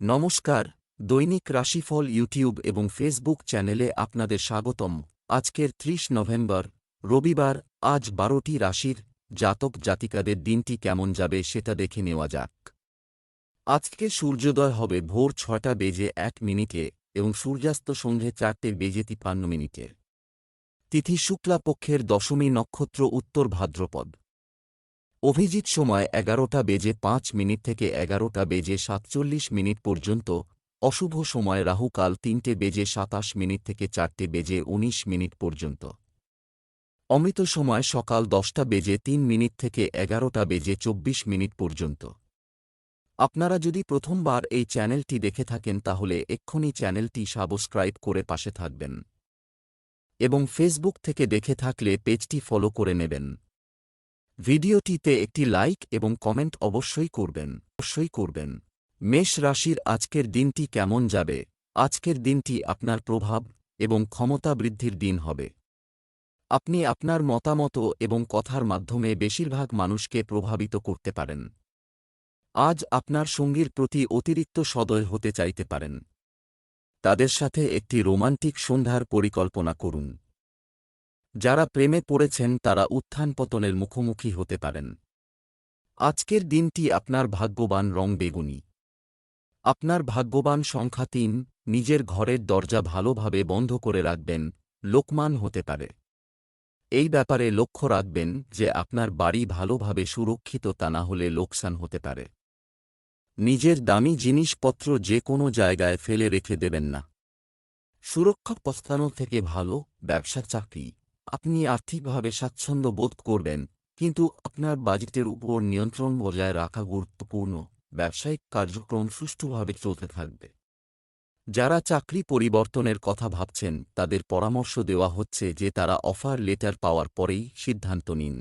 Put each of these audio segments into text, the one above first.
নমস্কার, দৈনিক রাশিফল ইউটিউব এবং ফেসবুক চ্যানেলে আপনাদের স্বাগতম। আজকের ত্রিশ নভেম্বর, রবিবার, আজ বারোটি রাশির জাতক জাতিকাদের দিনটি কেমন যাবে সেটা দেখে নেওয়া যাক। আজকে সূর্যোদয় হবে ভোর ছটা বেজে এক মিনিটে এবং সূর্যাস্ত সন্ধে চারটে বেজে তিপ্পান্ন মিনিটে। তিথি শুক্লাপক্ষের দশমী নক্ষত্র উত্তর ভাদ্রপদ। অভিজিৎ সময় এগারোটা বেজে পাঁচ মিনিট থেকে এগারোটা বেজে সাতচল্লিশ মিনিট পর্যন্ত, অশুভ সময় রাহুকাল তিনটে বেজে সাতাশ মিনিট থেকে চারটে বেজে উনিশ মিনিট পর্যন্ত। অমৃত সময় সকাল দশটা বেজে তিন মিনিট থেকে এগারোটা বেজে চব্বিশ মিনিট পর্যন্ত। আপনারা যদি প্রথমবার এই চ্যানেলটি দেখে থাকেন তাহলে এক্ষুনি চ্যানেলটি সাবস্ক্রাইব করে পাশে থাকবেন। এবং ফেসবুক থেকে দেখে থাকলে পেজটি ফলো করে নেবেন। ভিডিওটিতে একটি লাইক এবং কমেন্ট অবশ্যই করবেন। অবশ্যই করবেন। মেষ রাশির আজকের দিনটি কেমন যাবে? আজকের দিনটি আপনার প্রভাব এবং ক্ষমতা বৃদ্ধির দিন হবে। আপনি আপনার মতামত এবং কথার মাধ্যমে বেশিরভাগ মানুষকে প্রভাবিত করতে পারেন। আজ আপনার সঙ্গীর প্রতি অতিরিক্ত সদয় হতে চাইতে পারেন। তাদের সাথে একটি রোমান্টিক সন্ধ্যার পরিকল্পনা করুন। যারা প্রেমে পড়েছেন তারা উত্থান পতনের মুখোমুখি হতে পারেন। আজকের দিনটি আপনার ভাগ্যবান রং বেগুনি। আপনার ভাগ্যবান সংখ্যা তিন, নিজের ঘরের দরজা ভালোভাবে বন্ধ করে রাখবেন, লোকমান হতে পারে। এই ব্যাপারে লক্ষ্য রাখবেন যে আপনার বাড়ি ভালোভাবে সুরক্ষিত তা না হলে লোকসান হতে পারে। নিজের দামি জিনিসপত্র যে কোনো জায়গায় ফেলে রেখে দেবেন না। সুরক্ষা প্রস্থানো থেকে ভালো ব্যবসা চাকরি। আপনি আর্থিকভাবে স্বাচ্ছন্দ্য বোধ করবেন, কিন্তু আপনার বাজেটের উপর নিয়ন্ত্রণ বজায় রাখা গুরুত্বপূর্ণ। ব্যবসায়িক কার্যক্রম সুষ্ঠুভাবে চলতে থাকবে। যারা চাকরি পরিবর্তনের কথা ভাবছেন, তাদের পরামর্শ দেওয়া হচ্ছে যে তারা অফার লেটার পাওয়ার পরেই সিদ্ধান্ত নিন।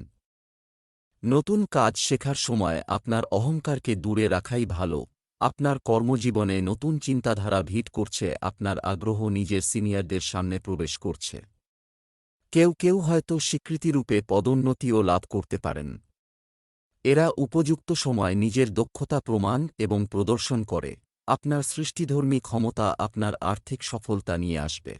নতুন কাজ শেখার সময় আপনার অহংকারকে দূরে রাখাই ভালো। আপনার কর্মজীবনে নতুন চিন্তাধারা ভিট করছে, আপনার আগ্রহ নিজের সিনিয়রদের সামনে প্রবেশ করছে। কেউ কেউ হয়তো স্বীকৃতিরূপে পদোন্নতিও লাভ করতে পারেন। এরা উপযুক্ত সময় নিজের দক্ষতা প্রমাণ এবং প্রদর্শন করে, আপনার সৃষ্টিধর্মী ক্ষমতা আপনার আর্থিক সফলতা নিয়ে আসবে।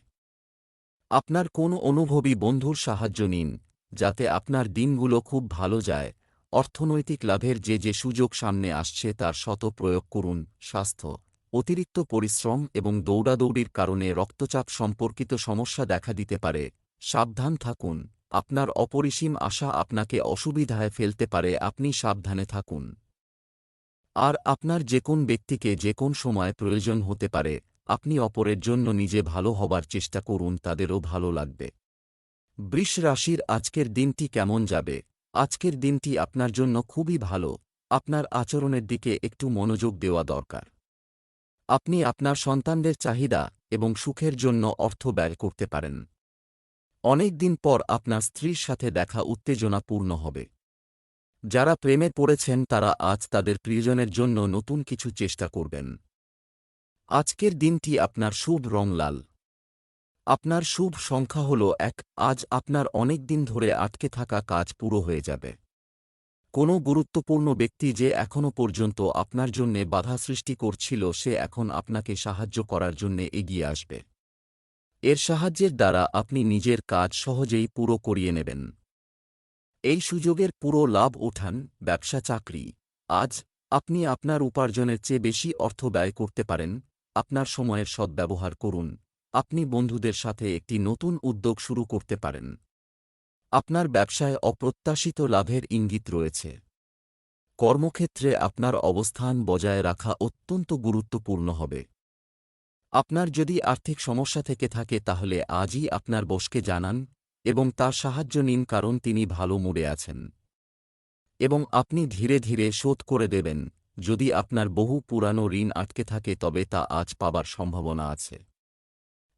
আপনার কোনো অনুভবী বন্ধুর সাহায্য নিন, যাতে আপনার দিনগুলো খুব ভালো যায়, অর্থনৈতিক লাভের যে যে সুযোগ সামনে আসছে তার শত প্রয়োগ করুন, স্বাস্থ্য, অতিরিক্ত পরিশ্রম এবং দৌড়াদৌড়ির কারণে রক্তচাপ সম্পর্কিত সমস্যা দেখা দিতে পারে সাবধান থাকুন। আপনার অপরিসীম আশা আপনাকে অসুবিধায় ফেলতে পারে, আপনি সাবধানে থাকুন। আর আপনার যে কোন ব্যক্তিকে যে কোন সময় প্রয়োজন হতে পারে, আপনি অপরের জন্য নিজে ভালো হবার চেষ্টা করুন, তাদেরও ভালো লাগবে। বৃষ রাশির আজকের দিনটি কেমন যাবে? আজকের দিনটি আপনার জন্য খুবই ভালো। আপনার আচরণের দিকে একটু মনোযোগ দেওয়া দরকার। আপনি আপনার সন্তানদের চাহিদা এবং সুখের জন্য অর্থ ব্যয় করতে পারেন। অনেক দিন পর আপনার স্ত্রীর সাথে দেখা উত্তেজনাপূর্ণ হবে। যারা প্রেমে পড়েছেন, তারা আজ তাদের প্রিয়জনের জন্য নতুন কিছু চেষ্টা করবেন। আজকের দিনটি আপনার শুভ রং লাল। আপনার শুভ সংখ্যা হল এক। আজ আপনার অনেক দিন ধরে আটকে থাকা কাজ পুরো হয়ে যাবে। কোনো গুরুত্বপূর্ণ ব্যক্তি যে এখনও পর্যন্ত আপনার জন্যে বাধা সৃষ্টি করছিল, সে এখন আপনাকে সাহায্য করার জন্যে এগিয়ে আসবে। এর সাহায্যের দ্বারা আপনি নিজের কাজ সহজেই পুরো করিয়ে নেবেন। এই সুযোগের পুরো লাভ ওঠান ব্যবসা চাকরি। আজ আপনি আপনার উপার্জনের চেয়ে বেশি অর্থ ব্যয় করতে পারেন। আপনার সময়ের সদ্ব্যবহার করুন। আপনি বন্ধুদের সাথে একটি নতুন উদ্যোগ শুরু করতে পারেন। আপনার ব্যবসায় অপ্রত্যাশিত লাভের ইঙ্গিত রয়েছে। কর্মক্ষেত্রে আপনার অবস্থান বজায় রাখা অত্যন্ত গুরুত্বপূর্ণ হবে। আপনার যদি আর্থিক সমস্যা থেকে থাকে তাহলে আজই আপনার বসকে জানান এবং তার সাহায্য নিন কারণ তিনি ভালো মুড়ে আছেন। এবং আপনি ধীরে ধীরে শোধ করে দেবেন, যদি আপনার বহু পুরানো ঋণ আটকে থাকে তবে তা আজ পাবার সম্ভাবনা আছে।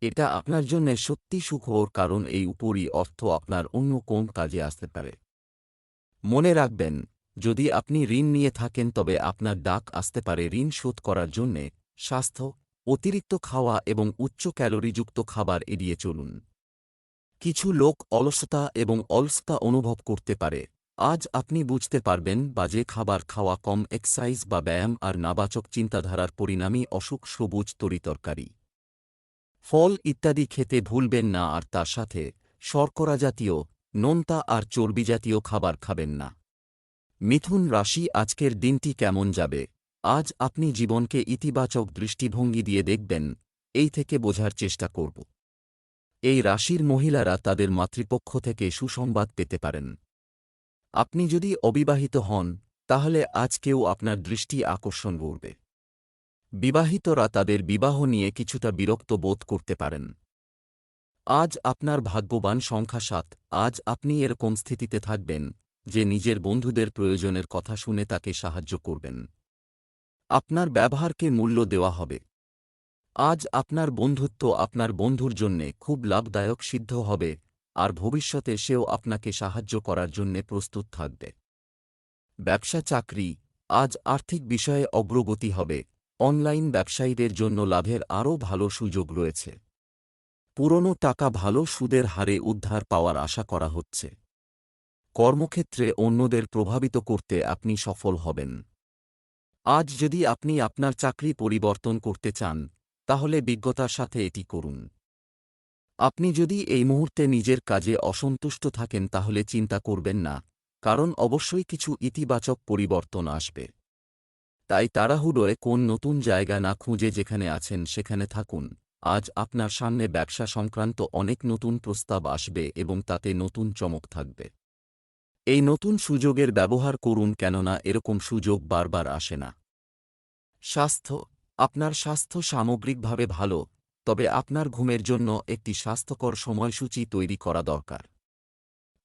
এটা আপনার জন্য সত্যি সুখর কারণ এই উপরই অর্থ আপনার অন্য কোন কাজে আসতে পারে। মনে রাখবেন, যদি আপনি ঋণ নিয়ে থাকেন তবে আপনার ডাক আসতে পারে ঋণ শোধ করার জন্যে, স্বাস্থ্য অতিরিক্ত খাওয়া এবং উচ্চ ক্যালোরিযুক্ত খাবার এড়িয়ে চলুন। কিছু লোক অলসতা এবং অলসতা অনুভব করতে পারে। আজ আপনি বুঝতে পারবেন বাজে খাবার খাওয়া কম এক্সাইজ বা ব্যায়াম আর নাবাচক চিন্তাধারার পরিণামী অসুখ, সবুজ, তরিতরকারি। ফল ইত্যাদি খেতে ভুলবেন না আর তার সাথে শর্করা জাতীয় নোনতা আর চর্বিজাতীয় খাবার খাবেন না। মিথুন রাশি আজকের দিনটি কেমন যাবে? আজ আপনি জীবনকে ইতিবাচক দৃষ্টিভঙ্গি দিয়ে দেখবেন, এই থেকে বোঝার চেষ্টা করব। এই রাশির মহিলারা তাদের মাতৃপক্ষ থেকে সুসংবাদ পেতে পারেন। আপনি যদি অবিবাহিত হন, তাহলে আজ কেউ আপনার দৃষ্টি আকর্ষণ করবে। বিবাহিতরা তাদের বিবাহ নিয়ে কিছুটা বিরক্ত বোধ করতে পারেন। আজ আপনার ভাগ্যবান সংখ্যা সাত, আজ আপনি এরকম স্থিতিতে থাকবেন, যে নিজের বন্ধুদের প্রয়োজনের কথা শুনে তাকে সাহায্য করবেন। আপনার ব্যবহারকে মূল্য দেওয়া হবে। আজ আপনার বন্ধুত্ব আপনার বন্ধুর জন্যে খুব লাভদায়ক সিদ্ধ হবে, আর ভবিষ্যতে সেও আপনাকে সাহায্য করার জন্যে প্রস্তুত থাকবে। ব্যবসা চাকরি, আজ আর্থিক বিষয়ে অগ্রগতি হবে, অনলাইন ব্যবসায়ীদের জন্য লাভের আরও ভালো সুযোগ রয়েছে। পুরনো টাকা ভালো সুদের হারে উদ্ধার পাওয়ার আশা করা হচ্ছে। কর্মক্ষেত্রে অন্যদের প্রভাবিত করতে আপনি সফল হবেন। আজ যদি আপনি আপনার চাকরি পরিবর্তন করতে চান, তাহলে বিজ্ঞতার সাথে এটি করুন। আপনি যদি এই মুহূর্তে নিজের কাজে অসন্তুষ্ট থাকেন, তাহলে চিন্তা করবেন না, কারণ অবশ্যই কিছু ইতিবাচক পরিবর্তন আসবে। তাই তাড়াহুড়োয় কোন নতুন জায়গা না খুঁজে যেখানে আছেন, সেখানে থাকুন। আজ আপনার সামনে ব্যবসা সংক্রান্ত অনেক নতুন প্রস্তাব আসবে এবং তাতে নতুন চমক থাকবে। এই নতুন সুযোগের ব্যবহার করুন কেননা এরকম সুযোগ বারবার আসে না। স্বাস্থ্য, আপনার স্বাস্থ্য সামগ্রিকভাবে ভালো, তবে আপনার ঘুমের জন্য একটি স্বাস্থ্যকর সময়সূচি তৈরি করা দরকার।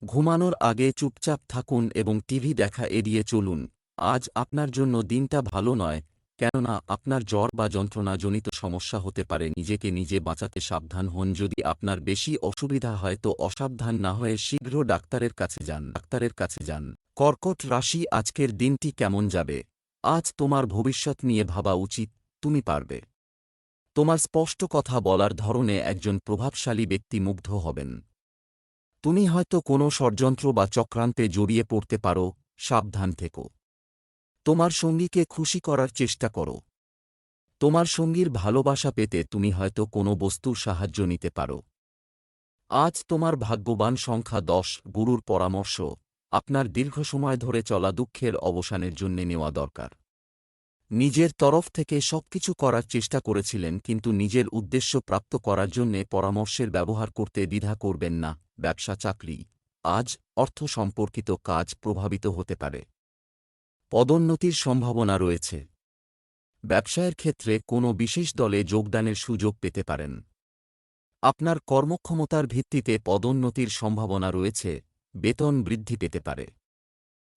ঘুমানোর আগে চুপচাপ থাকুন এবং টিভি দেখা এড়িয়ে চলুন। আজ আপনার জন্য দিনটা ভালো নয় কেননা আপনার জ্বর বা যন্ত্রণাজনিত সমস্যা হতে পারে, নিজেকে নিজে বাঁচাতে সাবধান হন। যদি আপনার বেশি অসুবিধা হয়, তো অসাবধান না হয়ে শীঘ্র ডাক্তারের কাছে যান। ডাক্তারের কাছে যান। কর্কট রাশি, আজকের দিনটি কেমন যাবে? আজ তোমার ভবিষ্যৎ নিয়ে ভাবা উচিত, তুমি পারবে। তোমার স্পষ্ট কথা বলার ধরনে একজন প্রভাবশালী ব্যক্তি মুগ্ধ হবেন। তুমি হয়তো কোনো ষড়যন্ত্র বা চক্রান্তে জড়িয়ে পড়তে পারো, সাবধান থেকো। তোমার সঙ্গীকে খুশি করার চেষ্টা করো। তোমার সঙ্গীর ভালোবাসা পেতে তুমি হয়তো কোনো বস্তুর সাহায্য নিতে পারো। আজ তোমার ভাগ্যবান সংখ্যা দশ, গুরুর পরামর্শ, আপনার দীর্ঘ সময় ধরে চলা দুঃখের অবসানের জন্য নেওয়া দরকার। নিজের তরফ থেকে সবকিছু করার চেষ্টা করেছিলেন কিন্তু নিজের উদ্দেশ্য প্রাপ্ত করার জন্যে পরামর্শের ব্যবহার করতে দ্বিধা করবেন না ব্যবসা চাকরি আজ অর্থ সম্পর্কিত কাজ প্রভাবিত হতে পারে। পদোন্নতির সম্ভাবনা রয়েছে। ব্যবসায়ের ক্ষেত্রে কোনো বিশেষ দলে যোগদানের সুযোগ পেতে পারেন। আপনার কর্মক্ষমতার ভিত্তিতে পদোন্নতির সম্ভাবনা রয়েছে, বেতন বৃদ্ধি পেতে পারে।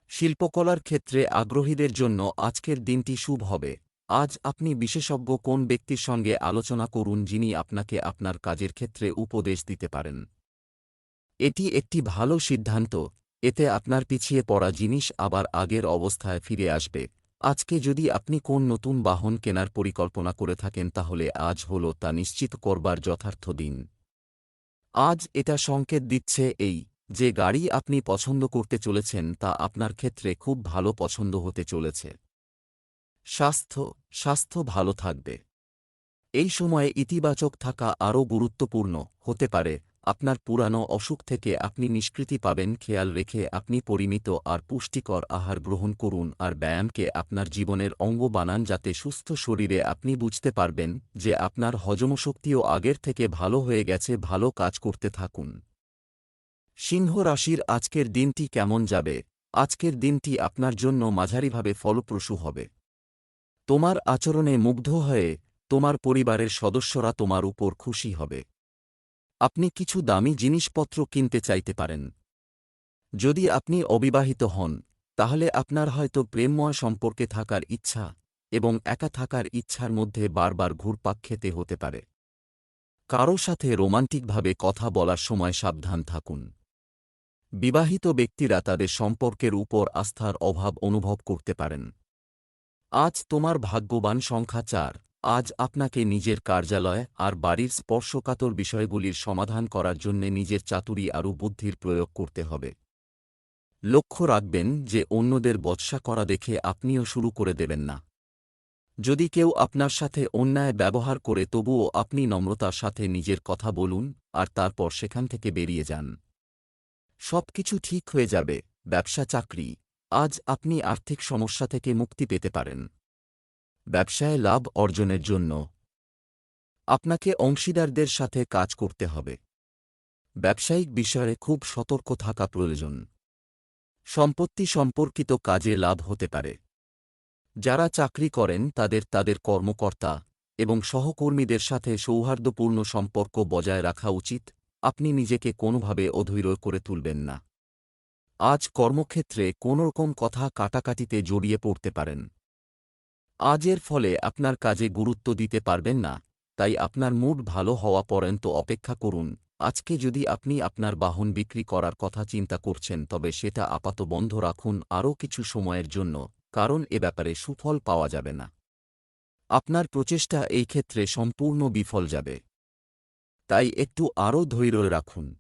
শিল্পকলার ক্ষেত্রে আগ্রহীদের জন্য আজকের দিনটি শুভ হবে। আজ আপনি বিশেষজ্ঞ কোন ব্যক্তির সঙ্গে আলোচনা করুন যিনি আপনাকে আপনার কাজের ক্ষেত্রে উপদেশ দিতে পারেন। এটি একটি ভালো সিদ্ধান্ত। এতে আপনার পিছিয়ে পড়া জিনিস আবার আগের অবস্থায় ফিরে আসবে। আজকে যদি আপনি কোন নতুন বাহন কেনার পরিকল্পনা করে থাকেন তাহলে আজ হল তা নিশ্চিত করবার যথার্থ দিন। আজ এটা সংকেত দিচ্ছে এই, যে গাড়ি আপনি পছন্দ করতে চলেছেন তা আপনার ক্ষেত্রে খুব ভালো পছন্দ হতে চলেছে। স্বাস্থ্য স্বাস্থ্য ভালো থাকবে। এই সময়ে ইতিবাচক থাকা আরও গুরুত্বপূর্ণ হতে পারে আপনার পুরানো অসুখ থেকে আপনি নিষ্কৃতি পাবেন, খেয়াল রেখে আপনি পরিমিত আর পুষ্টিকর আহার গ্রহণ করুন আর ব্যায়ামকে আপনার জীবনের অঙ্গ বানান যাতে সুস্থ শরীরে আপনি বুঝতে পারবেন যে আপনার হজমশক্তিও আগের থেকে ভালো হয়ে গেছে, ভালো কাজ করতে থাকুন। সিংহ রাশির আজকের দিনটি কেমন যাবে? আজকের দিনটি আপনার জন্য মাঝারিভাবে ফলপ্রসূ হবে। তোমার আচরণে মুগ্ধ হয়ে তোমার পরিবারের সদস্যরা তোমার উপর খুশি হবে। আপনি কিছু দামি জিনিসপত্র কিনতে চাইতে পারেন। যদি আপনি অবিবাহিত হন, তাহলে আপনার হয়তো প্রেমময় সম্পর্কে থাকার ইচ্ছা এবং একা থাকার ইচ্ছার মধ্যে বারবার ঘুরপাক খেতে হতে পারে। কারও সাথে রোমান্টিকভাবে কথা বলার সময় সাবধান থাকুন। বিবাহিত ব্যক্তিরা তাদের সম্পর্কের উপর আস্থার অভাব অনুভব করতে পারেন। আজ তোমার ভাগ্যবান সংখ্যা চার। আজ আপনাকে নিজের কার্যালয় আর বাড়ির স্পর্শকাতর বিষয়গুলির সমাধান করার জন্যে নিজের চাতুরি আরও বুদ্ধির প্রয়োগ করতে হবে। লক্ষ্য রাখবেন যে অন্যদের বৎসা করা দেখে আপনিও শুরু করে দেবেন না। যদি কেউ আপনার সাথে অন্যায় ব্যবহার করে তবুও আপনি নম্রতার সাথে নিজের কথা বলুন আর তারপর সেখান থেকে বেরিয়ে যান। সব কিছু ঠিক হয়ে যাবে, ব্যবসা চাকরি। আজ আপনি আর্থিক সমস্যা থেকে মুক্তি পেতে পারেন। ব্যবসায় লাভ অর্জনের জন্য। আপনাকে অংশীদারদের সাথে কাজ করতে হবে। ব্যবসায়িক বিষয়ে খুব সতর্ক থাকা প্রয়োজন। সম্পত্তি সম্পর্কিত কাজে লাভ হতে পারে। যারা চাকরি করেন, তাদের তাদের কর্মকর্তা এবং সহকর্মীদের সাথে সৌহার্দ্যপূর্ণ সম্পর্ক বজায় রাখা উচিত। আপনি নিজেকে কোনোভাবে অধৈর্য করে তুলবেন না। আজ কর্মক্ষেত্রে কোনোরকম কথা কাটাকাটিতে জড়িয়ে পড়তে পারেন। আজের ফলে আপনার কাজে গুরুত্ব দিতে পারবেন না, তাই আপনার মুড ভালো হওয়া পর্যন্ত অপেক্ষা করুন। আজকে যদি আপনি আপনার বাহন বিক্রি করার কথা চিন্তা করছেন, তবে সেটা আপাত বন্ধ রাখুন আরও কিছু সময়ের জন্য, কারণ এ ব্যাপারে সুফল পাওয়া যাবে না। আপনার প্রচেষ্টা এই ক্ষেত্রে সম্পূর্ণ বিফল যাবে। তাই একটু আরও ধৈর্য রাখুন।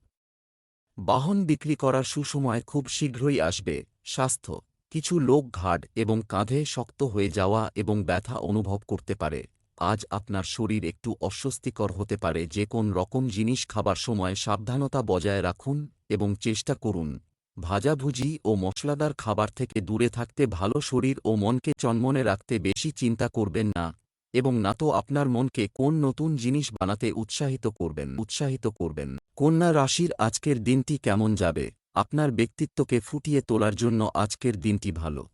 বাহন বিক্রি করার সুসময় খুব শীঘ্রই আসবে, স্বাস্থ্য। কিছু লোক ঘাড় এবং কাঁধে শক্ত হয়ে যাওয়া এবং ব্যথা অনুভব করতে পারে। আজ আপনার শরীর একটু অস্বস্তিকর হতে পারে। যে কোন রকম জিনিস খাবার সময় সাবধানতা বজায় রাখুন এবং চেষ্টা করুন। ভাজাভুজি ও মশলাদার খাবার থেকে দূরে থাকতে ভালো শরীর ও মনকে চনমনে রাখতে বেশি চিন্তা করবেন না এবং না তো আপনার মনকে কোন নতুন জিনিস বানাতে উৎসাহিত করবেন। উৎসাহিত করবেন। কন্যা রাশির আজকের দিনটি কেমন যাবে? আপনার ব্যক্তিত্বকে ফুটিয়ে তোলার জন্য আজকের দিনটি ভালো।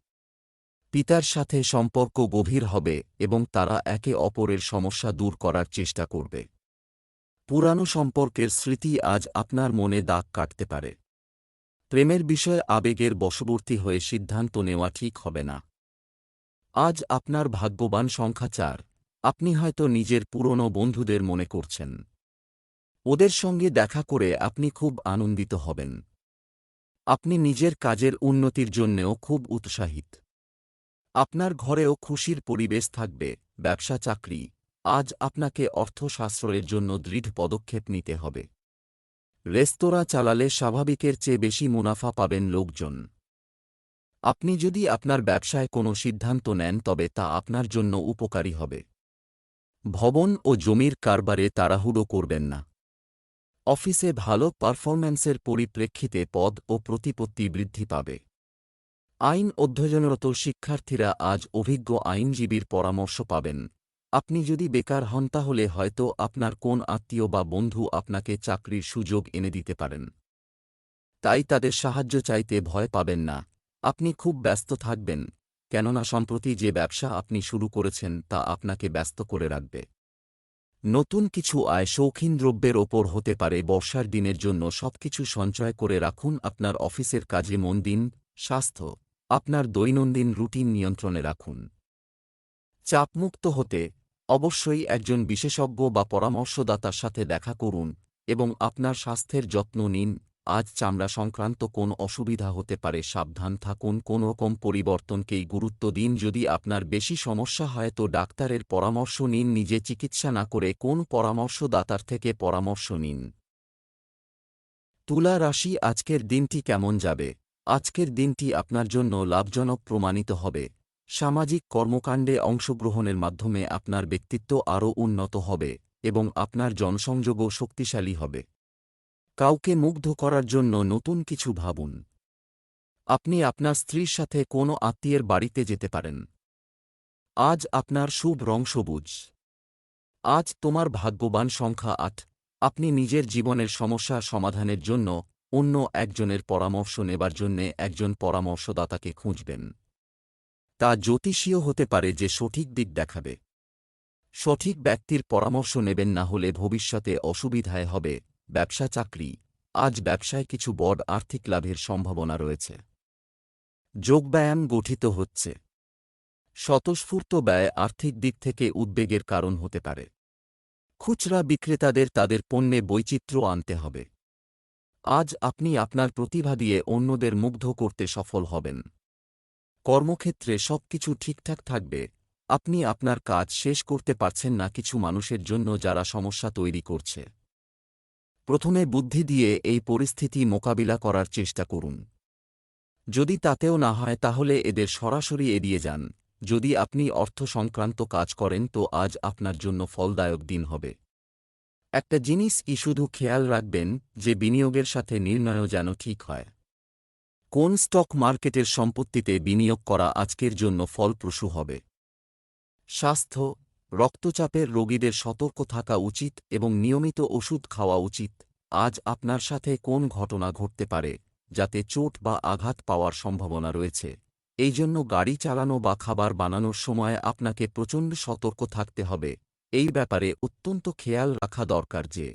পিতার সাথে সম্পর্ক গভীর হবে এবং তারা একে অপরের সমস্যা দূর করার চেষ্টা করবে। পুরানো সম্পর্কের স্মৃতি আজ আপনার মনে দাগ কাটতে পারে। প্রেমের বিষয়ে আবেগের বশবর্তী হয়ে সিদ্ধান্ত নেওয়া ঠিক হবে না। আজ আপনার ভাগ্যবান সংখ্যা চার। আপনি হয়তো নিজের পুরনো বন্ধুদের মনে করছেন। ওদের সঙ্গে দেখা করে আপনি খুব আনন্দিত হবেন। আপনি নিজের কাজের উন্নতির জন্যেও খুব উৎসাহিত। আপনার ঘরেও খুশির পরিবেশ থাকবে, ব্যবসা, চাকরি। আজ আপনাকে অর্থশাস্ত্রের জন্য দৃঢ় পদক্ষেপ নিতে হবে। রেস্তোরাঁ চালালে স্বাভাবিকের চেয়ে বেশি মুনাফা পাবেন লোকজন। আপনি যদি আপনার ব্যবসায় কোনো সিদ্ধান্ত নেন, তবে তা আপনার জন্য উপকারী হবে। ভবন ও জমির কারবারে তাড়াহুড়ো করবেন না। অফিসে ভালো পারফরম্যান্সের পরিপ্রেক্ষিতে পদ ও প্রতিপত্তি বৃদ্ধি পাবে। আইন অধ্যয়নরত শিক্ষার্থীরা আজ অভিজ্ঞ আইনজীবীর পরামর্শ পাবেন। আপনি যদি বেকার হন তাহলে হয়তো আপনার কোন আত্মীয় বা বন্ধু আপনাকে চাকরির সুযোগ এনে দিতে পারেন। তাই তাদের সাহায্য চাইতে ভয় পাবেন না। আপনি খুব ব্যস্ত থাকবেন, কেননা সম্প্রতি যে ব্যবসা আপনি শুরু করেছেন তা আপনাকে ব্যস্ত করে রাখবে। নতুন কিছু আয় শৌখিন দ্রব্যের ওপর হতে পারে, বর্ষার দিনের জন্য সবকিছু সঞ্চয় করে রাখুন আপনার অফিসের কাজে মন দিন, স্বাস্থ্য, আপনার দৈনন্দিন রুটিন নিয়ন্ত্রণে রাখুন। চাপমুক্ত হতে অবশ্যই একজন বিশেষজ্ঞ বা পরামর্শদাতার সাথে দেখা করুন এবং আপনার স্বাস্থ্যের যত্ন নিন। আজ চামড়া সংক্রান্ত কোন অসুবিধা হতে পারে, সাবধান থাকুন। কোন রকম পরিবর্তনকেই গুরুত্ব দিন। যদি আপনার বেশি সমস্যা হয়, তো ডাক্তারের পরামর্শ নিন। নিজে চিকিৎসা না করে কোন পরামর্শদাতার থেকে পরামর্শ নিন? তুলা রাশি, আজকের দিনটি কেমন যাবে? আজকের দিনটি আপনার জন্য লাভজনক প্রমাণিত হবে। সামাজিক কর্মকাণ্ডে অংশগ্রহণের মাধ্যমে আপনার ব্যক্তিত্ব আরও উন্নত হবে এবং আপনার জনসংযোগও শক্তিশালী হবে। কাউকে মুগ্ধ করার জন্য নতুন কিছু ভাবুন। আপনি আপনার স্ত্রীর সাথে কোনো আত্মীয়ের বাড়িতে যেতে পারেন। আজ আপনার শুভ রং সবুজ। আজ তোমার ভাগ্যবান সংখ্যা আট। আপনি নিজের জীবনের সমস্যা সমাধানের জন্য অন্য একজনের পরামর্শ নেবার জন্যে একজন পরামর্শদাতাকে খুঁজবেন। তা জ্যোতিষীয় হতে পারে যে সঠিক দিক দেখাবে। সঠিক ব্যক্তির পরামর্শ নেবেন না হলে ভবিষ্যতে অসুবিধায় হবে। ব্যবসা চাকরি। আজ ব্যবসায় কিছু বড় আর্থিক লাভের সম্ভাবনা রয়েছে। যোগব্যায়াম গঠিত হচ্ছে। স্বতঃস্ফূর্ত ব্যয় আর্থিক দিক থেকে উদ্বেগের কারণ হতে পারে। খুচরা বিক্রেতাদের তাদের পণ্যে বৈচিত্র্য আনতে হবে। আজ আপনি আপনার প্রতিভা দিয়ে অন্যদের মুগ্ধ করতে সফল হবেন। কর্মক্ষেত্রে সবকিছু ঠিকঠাক থাকবে। আপনি আপনার কাজ শেষ করতে পারছেন না কিছু মানুষের জন্য যারা সমস্যা তৈরি করছে। প্রথমে বুদ্ধি দিয়ে এই পরিস্থিতি মোকাবিলা করার চেষ্টা করুন। যদি তাতেও না হয়, তাহলে এদের সরাসরি এড়িয়ে যান। যদি আপনি অর্থ সংক্রান্ত কাজ করেন, তো আজ আপনার জন্য ফলদায়ক দিন হবে। একটা জিনিস ই শুধু খেয়াল রাখবেন, যে বিনিয়োগের সাথে নির্ণয়ও যেন ঠিক হয়। কোন স্টক মার্কেটের সম্পত্তিতে বিনিয়োগ করা আজকের জন্য ফলপ্রসূ হবে? স্বাস্থ্য রক্তচাপের রোগীদের সতর্ক থাকা উচিত এবং নিয়মিত ওষুধ খাওয়া উচিত। আজ আপনার সাথে কোন ঘটনা ঘটতে পারে, যাতে চোট বা আঘাত পাওয়ার সম্ভাবনা রয়েছে? এই জন্য গাড়ি চালানো বা খাবার বানানোর সময় আপনাকে প্রচণ্ড সতর্ক থাকতে হবে। এই ব্যাপারে অত্যন্ত খেয়াল রাখা দরকার যে,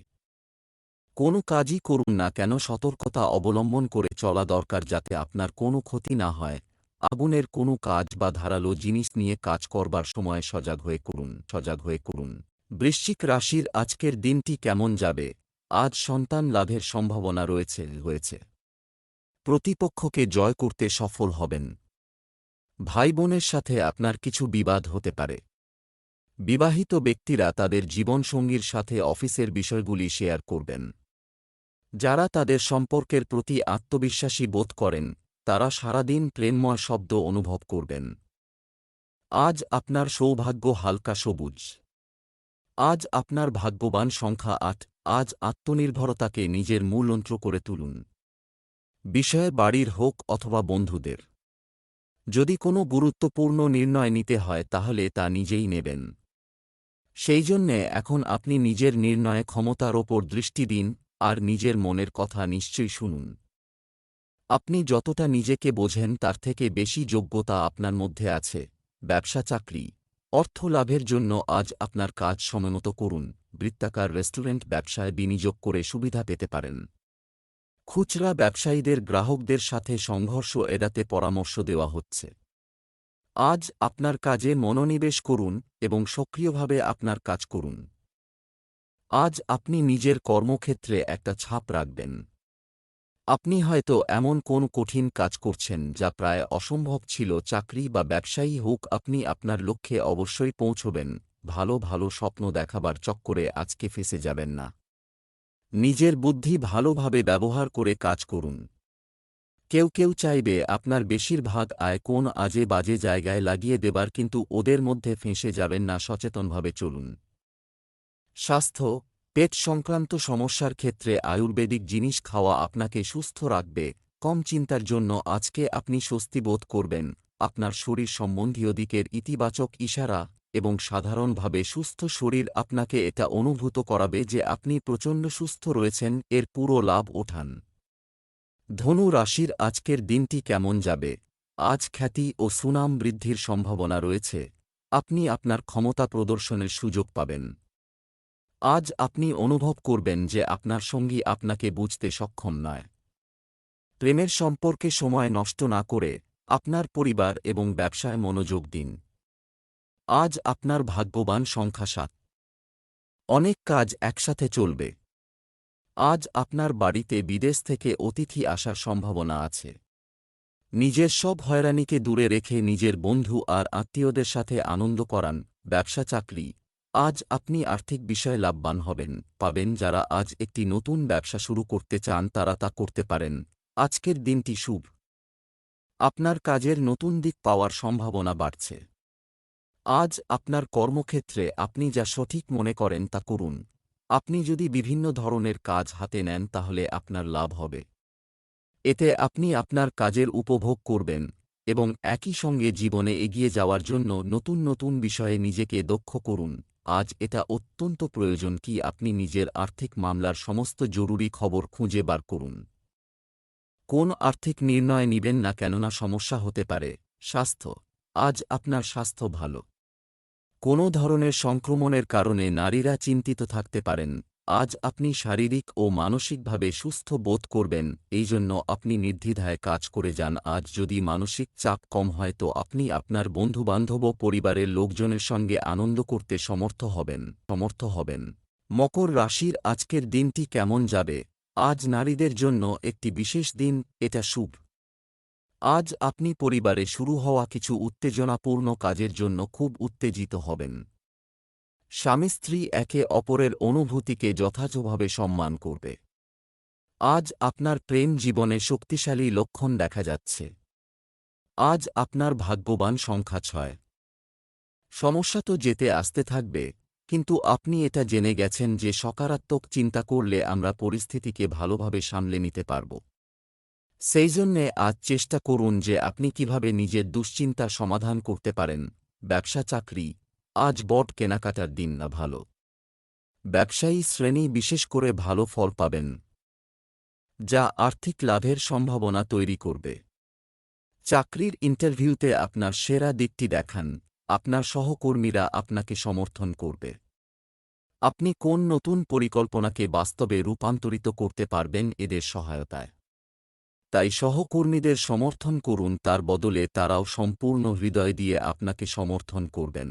কোনো কাজই করুন না কেন, সতর্কতা অবলম্বন করে চলা দরকার যাতে আপনার কোনো ক্ষতি না হয়। আগুনের কোনো কাজ বা ধারালো জিনিস নিয়ে কাজ করবার সময় সজাগ হয়ে করুন, সজাগ হয়ে করুন। বৃশ্চিক রাশির আজকের দিনটি কেমন যাবে? আজ সন্তান লাভের সম্ভাবনা রয়েছে, হয়েছে। প্রতিপক্ষকে জয় করতে সফল হবেন। ভাই বোনের সাথে আপনার কিছু বিবাদ হতে পারে। বিবাহিত ব্যক্তিরা তাদের জীবনসঙ্গীর সাথে অফিসের বিষয়গুলি শেয়ার করবেন। যারা তাদের সম্পর্কের প্রতি আত্মবিশ্বাসী বোধ করেন তারা সারাদিন প্রেমময় শব্দ অনুভব করবেন। আজ আপনার সৌভাগ্য হালকা সবুজ। আজ আপনার ভাগ্যবান সংখ্যা আট। আজ আত্মনির্ভরতাকে নিজের মূলন্ত্র করে তুলুন। বিষয়ে বাড়ির হোক অথবা বন্ধুদের। যদি কোনো গুরুত্বপূর্ণ নির্ণয় নিতে হয় তাহলে তা নিজেই নেবেন। সেই জন্যে এখন আপনি নিজের নির্ণয়ে ক্ষমতার ওপর দৃষ্টি দিন আর নিজের মনের কথা নিশ্চয়ই শুনুন। আপনি যতটা নিজেকে বোঝেন তার থেকে বেশি যোগ্যতা আপনার মধ্যে আছে। ব্যবসা চাকরি। অর্থ লাভের জন্য আজ আপনার কাজ সময়মতো করুন। বৃত্তাকার রেস্টুরেন্ট ব্যবসায় বিনিয়োগ করে সুবিধা পেতে পারেন। খুচরা ব্যবসায়ীদের গ্রাহকদের সাথে সংঘর্ষ এড়াতে পরামর্শ দেওয়া হচ্ছে। আজ আপনার কাজে মনোনিবেশ করুন এবং সক্রিয়ভাবে আপনার কাজ করুন। আজ আপনি নিজের কর্মক্ষেত্রে একটা ছাপ রাখবেন। আপনি হয়তো এমন কোন কঠিন কাজ করছেন যা প্রায় অসম্ভব ছিল, চাকরি বা ব্যবসায়ী হোক, আপনি আপনার লক্ষ্যে অবশ্যই পৌঁছবেন, ভালো ভালো স্বপ্ন দেখাবার চক্করে আজকে ফেসে যাবেন না। নিজের বুদ্ধি ভালোভাবে ব্যবহার করে কাজ করুন। কেউ কেউ চাইবে আপনার বেশিরভাগ আয় কোন আজে বাজে জায়গায় লাগিয়ে দেবার, কিন্তু ওদের মধ্যে ফেঁসে যাবেন না, সচেতনভাবে চলুন। স্বাস্থ্য পেট সংক্রান্ত সমস্যার ক্ষেত্রে আয়ুর্বেদিক জিনিস খাওয়া আপনাকে সুস্থ রাখবে। কম চিন্তার জন্য আজকে আপনি স্বস্তি বোধ করবেন। আপনার শরীর সম্বন্ধীয় দিকের ইতিবাচক ইশারা এবং সাধারণভাবে সুস্থ শরীর আপনাকে এটা অনুভূত করাবে যে আপনি প্রচণ্ড সুস্থ রয়েছেন, এর পুরো লাভ ওঠান। ধনু রাশির আজকের দিনটি কেমন যাবে? আজ খ্যাতি ও সুনাম বৃদ্ধির সম্ভাবনা রয়েছে। আপনি আপনার ক্ষমতা প্রদর্শনের সুযোগ পাবেন। আজ আপনি অনুভব করবেন যে আপনার সঙ্গী আপনাকে বুঝতে সক্ষম নয়। প্রেমের সম্পর্কে সময় নষ্ট না করে আপনার পরিবার এবং ব্যবসায় মনোযোগ দিন। আজ আপনার ভাগ্যবান সংখ্যা সাত। অনেক কাজ একসাথে চলবে। আজ আপনার বাড়িতে বিদেশ থেকে অতিথি আসার সম্ভাবনা আছে। নিজের সব হয়রানিকে দূরে রেখে নিজের বন্ধু আর আত্মীয়দের সাথে আনন্দ করান ব্যবসা চাকরি আজ আপনি আর্থিক বিষয়ে লাভবান হবেন, পাবেন যারা আজ একটি নতুন ব্যবসা শুরু করতে চান তারা তা করতে পারেন। আজকের দিনটি শুভ। আপনার কাজের নতুন দিক পাওয়ার সম্ভাবনা বাড়ছে। আজ আপনার কর্মক্ষেত্রে আপনি যা সঠিক মনে করেন তা করুন। আপনি যদি বিভিন্ন ধরনের কাজ হাতে নেন তাহলে আপনার লাভ হবে। এতে আপনি আপনার কাজের উপভোগ করবেন এবং একই সঙ্গে জীবনে এগিয়ে যাওয়ার জন্য নতুন নতুন বিষয়ে নিজেকে দক্ষ করুন। আজ এটা অত্যন্ত প্রয়োজন কি আপনি নিজের আর্থিক মামলার সমস্ত জরুরি খবর খুঁজে বার করুন। কোন আর্থিক নির্ণয় নিবেন না কেননা সমস্যা হতে পারে। স্বাস্থ্য, আজ আপনার স্বাস্থ্য ভালো। কোনো ধরনের সংক্রমণের কারণে নারীরা চিন্তিত থাকতে পারেন। আজ আপনি শারীরিক ও মানসিকভাবে সুস্থ বোধ করবেন, এই জন্য আপনি নির্দ্বিধায় কাজ করে যান। আজ যদি মানসিক চাপ কম হয়, তো আপনি আপনার বন্ধুবান্ধব ও পরিবারের লোকজনের সঙ্গে আনন্দ করতে সমর্থ হবেন সমর্থ হবেন। মকর রাশির আজকের দিনটি কেমন যাবে? আজ নারীদের জন্য একটি বিশেষ দিন, এটা শুভ। আজ আপনি পরিবারে শুরু হওয়া কিছু উত্তেজনাপূর্ণ কাজের জন্য খুব উত্তেজিত হবেন। স্বামী স্ত্রী একে অপরের অনুভূতিকে যথাযথভাবে সম্মান করবে। আজ আপনার প্রেম জীবনে শক্তিশালী লক্ষণ দেখা যাচ্ছে। আজ আপনার ভাগ্যবান সংখ্যা ছয়। সমস্যা তো যেতে আসতে থাকবে, কিন্তু আপনি এটা জেনে গেছেন যে সকারাত্মক চিন্তা করলে আমরা পরিস্থিতিকে ভালোভাবে সামলে নিতে পারব। সেই জন্যে আজ চেষ্টা করুন যে আপনি কীভাবে নিজের দুশ্চিন্তা সমাধান করতে পারেন, ব্যবসা, চাকরি আজ বট কেনাকাটার দিন না ভালো। ব্যবসায়ী শ্রেণি বিশেষ করে ভালো ফল পাবেন, যা আর্থিক লাভের সম্ভাবনা তৈরি করবে। চাকরির ইন্টারভিউতে আপনার সেরা দিকটি দেখান, আপনার সহকর্মীরা আপনাকে সমর্থন করবে। আপনি কোন নতুন পরিকল্পনাকে বাস্তবে রূপান্তরিত করতে পারবেন এদের সহায়তায়। তাই সহকর্মীদের সমর্থন করুন, তার বদলে তারাও সম্পূর্ণ হৃদয় দিয়ে আপনাকে সমর্থন করবেন।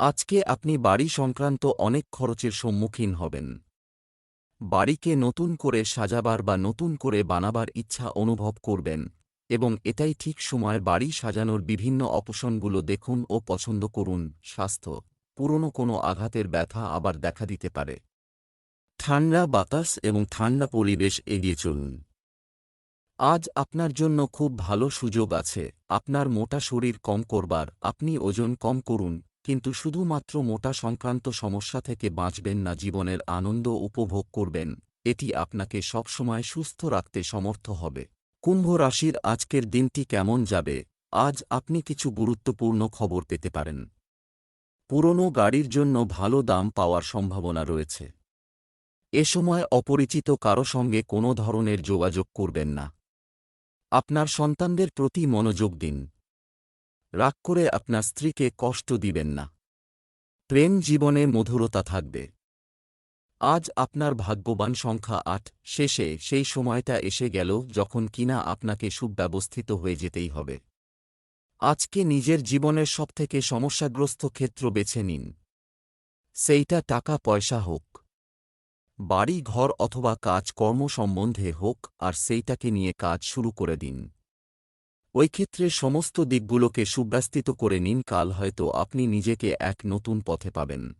আজকে আপনি বাড়ি সংক্রান্ত অনেক খরচের সম্মুখীন হবেন। বাড়িকে নতুন করে সাজাবার বা নতুন করে বানাবার ইচ্ছা অনুভব করবেন এবং এটাই ঠিক সময় বাড়ি সাজানোর বিভিন্ন অপশনগুলো দেখুন ও পছন্দ করুন, স্বাস্থ্য, পুরনো কোনো আঘাতের ব্যথা আবার দেখা দিতে পারে। ঠান্ডা বাতাস এবং ঠান্ডা পরিবেশ এগিয়ে চলুন। আজ আপনার জন্য খুব ভালো সুযোগ আছে, আপনার মোটা শরীর কম করবার, আপনি ওজন কম করুন কিন্তু শুধুমাত্র মোটা সংক্রান্ত সমস্যা থেকে বাঁচবেন না, জীবনের আনন্দ উপভোগ করবেন। এটি আপনাকে সবসময় সুস্থ রাখতে সমর্থ হবে। কুম্ভ রাশির আজকের দিনটি কেমন যাবে? আজ আপনি কিছু গুরুত্বপূর্ণ খবর পেতে পারেন। পুরনো গাড়ির জন্য ভালো দাম পাওয়ার সম্ভাবনা রয়েছে। এ সময় অপরিচিত কারও সঙ্গে কোনো ধরনের যোগাযোগ করবেন না। আপনার সন্তানদের প্রতি মনোযোগ দিন। রাগ করে আপনার স্ত্রীকে কষ্ট দিবেন না। প্রেম জীবনে মধুরতা থাকবে। আজ আপনার ভাগ্যবান সংখ্যা আট, শেষে সেই সময়টা এসে গেল যখন কিনা আপনাকে সুব্যবস্থিত হয়ে যেতেই হবে। আজকে নিজের জীবনের সবথেকে সমস্যাগ্রস্ত ক্ষেত্র বেছে নিন। সেইটা টাকা পয়সা হোক। বাড়ি, ঘর অথবা কাজ কর্ম সম্বন্ধে হোক আর সেইটাকে নিয়ে কাজ শুরু করে দিন। ওই ক্ষেত্রে সমস্ত দিকগুলোকে সুব্যস্তিত করে নিন, কাল হয়তো আপনি নিজেকে এক নতুন পথে পাবেন।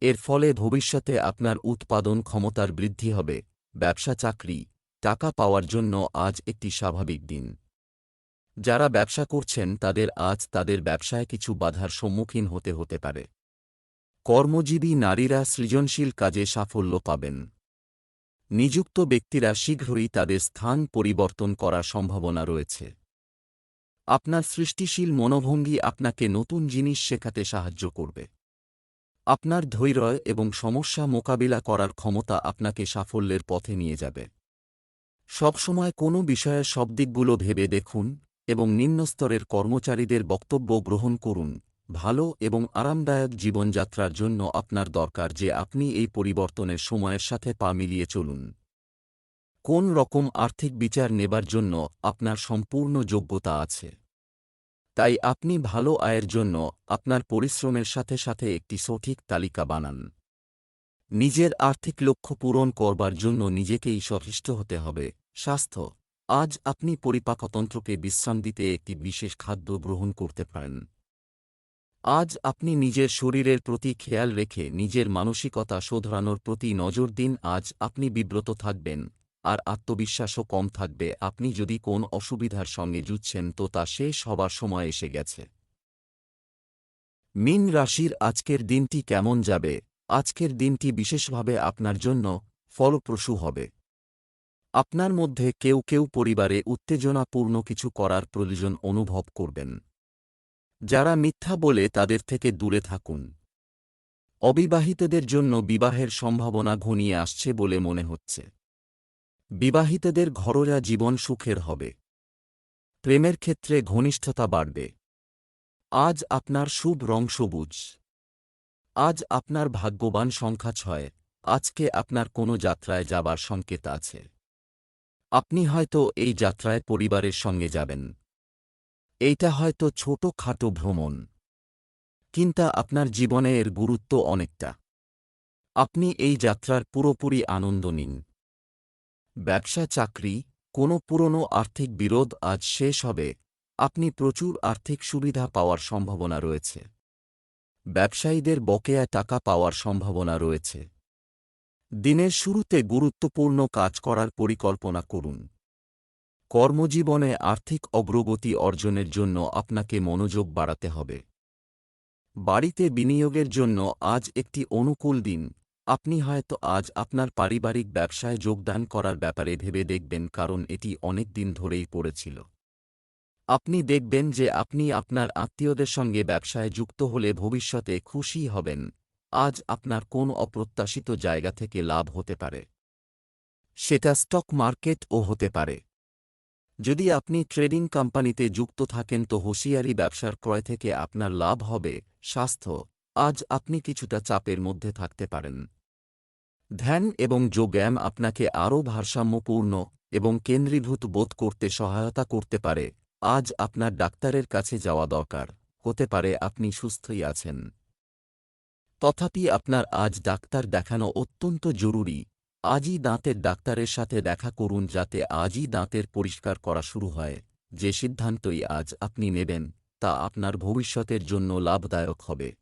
এর ফলে ভবিষ্যতে আপনার উৎপাদন ক্ষমতার বৃদ্ধি হবে, ব্যবসা চাকরি, টাকা পাওয়ার জন্য আজ একটি স্বাভাবিক দিন। যারা ব্যবসা করছেন, তাদের আজ তাদের ব্যবসায় কিছু বাধার সম্মুখীন হতে হতে পারে। কর্মজীবী নারীরা সৃজনশীল কাজে সাফল্য পাবেন। নিযুক্ত ব্যক্তিরা শীঘ্রই তাদের স্থান পরিবর্তন করার সম্ভাবনা রয়েছে। আপনার সৃষ্টিশীল মনোভঙ্গি আপনাকে নতুন জিনিস শেখাতে সাহায্য করবে। আপনার ধৈর্য এবং সমস্যা মোকাবিলা করার ক্ষমতা আপনাকে সাফল্যের পথে নিয়ে যাবে। সবসময় কোনো বিষয়ের সব দিকগুলো ভেবে দেখুন এবং নিম্নস্তরের কর্মচারীদের বক্তব্য গ্রহণ করুন। ভালো এবং আরামদায়ক জীবনযাত্রার জন্য আপনার দরকার যে আপনি এই পরিবর্তনের সময়ের সাথে পা মিলিয়ে চলুন। কোন রকম আর্থিক বিচার নেবার জন্য আপনার সম্পূর্ণ যোগ্যতা আছে? তাই আপনি ভালো আয়ের জন্য আপনার পরিশ্রমের সাথে সাথে একটি সঠিক তালিকা বানান। নিজের আর্থিক লক্ষ্য পূরণ করবার জন্য নিজেকেই সহিষ্ঠ হতে হবে। স্বাস্থ্য, আজ আপনি পরিপাকতন্ত্রকে বিশ্রাম দিতে একটি বিশেষ খাদ্য গ্রহণ করতে পারেন। আজ আপনি নিজের শরীরের প্রতি খেয়াল রেখে নিজের মানসিকতা শোধরানোর প্রতি নজর দিন, আজ আপনি বিব্রত থাকবেন, আর আত্মবিশ্বাসও কম থাকবে। আপনি যদি কোন অসুবিধার সঙ্গে জুঝছেন তো তা শেষ হবার সময় এসে গেছে। মিন রাশির আজকের দিনটি কেমন যাবে? আজকের দিনটি বিশেষভাবে আপনার জন্য ফলপ্রসূ হবে। আপনার মধ্যে কেউ কেউ পরিবারে উত্তেজনাপূর্ণ কিছু করার প্রয়োজন অনুভব করবেন। যারা মিথ্যা বলে তাদের থেকে দূরে থাকুন। অবিবাহিতদের জন্য বিবাহের সম্ভাবনা ঘনিয়ে আসছে বলে মনে হচ্ছে। বিবাহিতদের ঘরোয়া জীবন সুখের হবে। প্রেমের ক্ষেত্রে ঘনিষ্ঠতা বাড়বে। আজ আপনার শুভ রং সবুজ। আজ আপনার ভাগ্যবান সংখ্যা ছয়। আজকে আপনার কোনো যাত্রায় যাবার সংকেত আছে। আপনি হয়তো এই যাত্রায় পরিবারের সঙ্গে যাবেন। এইটা হয়তো ছোট খাটো ভ্রমণ। কিন্তু আপনার জীবনে এর গুরুত্ব অনেকটা। আপনি এই যাত্রার পুরোপুরি আনন্দ নিন। ব্যবসা চাকরি, কোনো পুরনো আর্থিক বিরোধ আজ শেষ হবে, আপনি প্রচুর আর্থিক সুবিধা পাওয়ার সম্ভাবনা রয়েছে। ব্যবসায়ীদের বকেয়া টাকা পাওয়ার সম্ভাবনা রয়েছে। দিনের শুরুতে গুরুত্বপূর্ণ কাজ করার পরিকল্পনা করুন। কর্মজীবনে আর্থিক অগ্রগতি অর্জনের জন্য আপনাকে মনোযোগ বাড়াতে হবে। বাড়িতে বিনিয়োগের জন্য আজ একটি অনুকূল দিন। আপনি হয়তো আজ আপনার পারিবারিক ব্যবসায় যোগদান করার ব্যাপারে ভেবে দেখবেন কারণ এটি অনেক দিন ধরেই পড়েছিল। আপনি দেখবেন যে আপনি আপনার আত্মীয়দের সঙ্গে ব্যবসায় যুক্ত হলে ভবিষ্যতে খুশি হবেন। আজ আপনার কোন অপ্রত্যাশিত জায়গা থেকে লাভ হতে পারে। সেটা স্টক মার্কেট ও হতে পারে। যদি আপনি ট্রেডিং কোম্পানিতে যুক্ত থাকেন তো হুঁশিয়ারি ব্যবসার ক্রয় থেকে আপনার লাভ হবে, স্বাস্থ্য, আজ আপনি কিছুটা চাপের মধ্যে থাকতে পারেন। ধ্যান এবং যোগ্যাম আপনাকে আরও ভারসাম্যপূর্ণ এবং কেন্দ্রীভূত বোধ করতে সহায়তা করতে পারে। আজ আপনার ডাক্তারের কাছে যাওয়া দরকার, হতে পারে আপনি সুস্থই আছেন। তথাপি আপনার আজ ডাক্তার দেখানো অত্যন্ত জরুরি। আজই দাঁতের ডাক্তারের সাথে দেখা করুন যাতে আজই দাঁতের পরিষ্কার করা শুরু হয়। যে সিদ্ধান্তই আজ আপনি নেবেন, তা আপনার ভবিষ্যতের জন্য লাভদায়ক হবে।